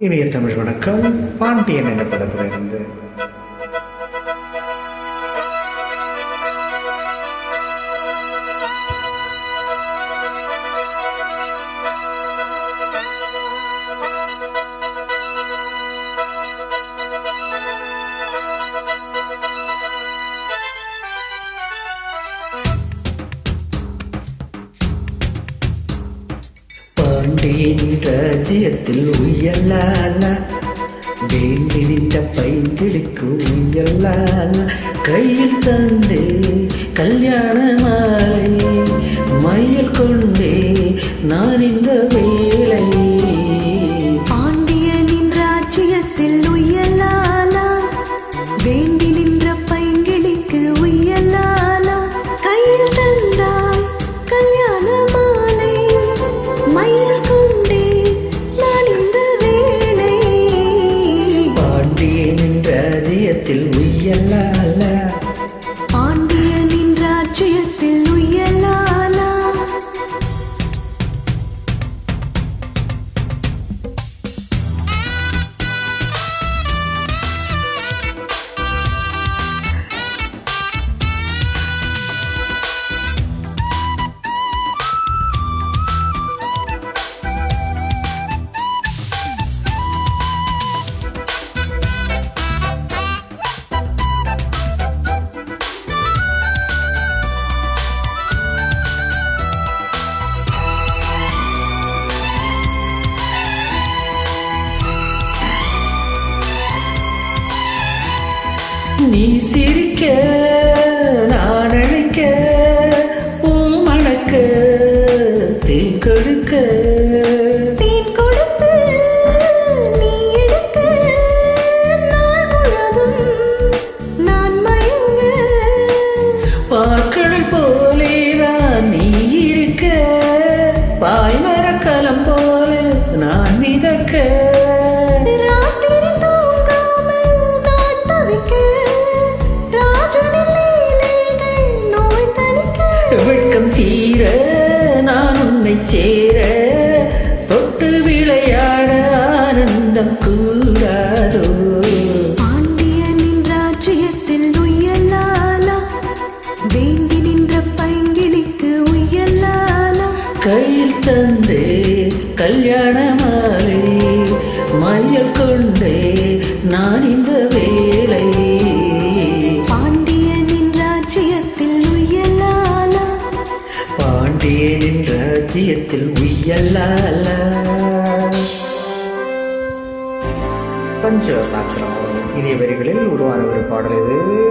இனிய தமிழ் வணக்கம் பாண்டியன் என்ற படத்திலிருந்து. இருந்து பாண்டியன் ராஜ்யத்தில் உயலால வேண்டி நின்ற பைங்கிழிக்கு உயலால கையில் தந்தே கல்யாண மாலை மயில் கொண்டே நான் இந்த வேலை நீ சிரிக்க நான் அழைக்க. சேர தொட்டு விளையாட ஆனந்தம் கூடாதோ? பாண்டியனின் ராஜ்யத்தில் உய்யலாலா வேண்டி நின்ற பைங்கிளிக்கு உய்யலாலா கையில் தந்தே கல்யாண மாலை மையல் கொண்டே நான் இந்த வேலை தேனின் ராஜ்யத்தில் உய்யலால. பஞ்ச பாத்திரம். இனிய வரிகளில் உருவான ஒரு பாடல் இது.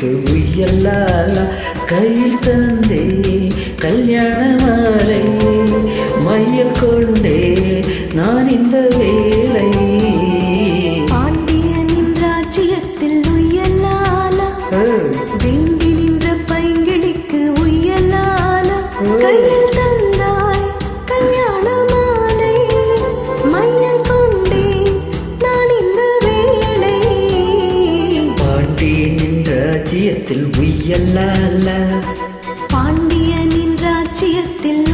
பைங்கிழிக்கு உய்யல்லாலா கையில் தந்தே கல்யாண மாலை மையல் கொண்டே நான் இந்த வேலை ராஜ்யத்தில்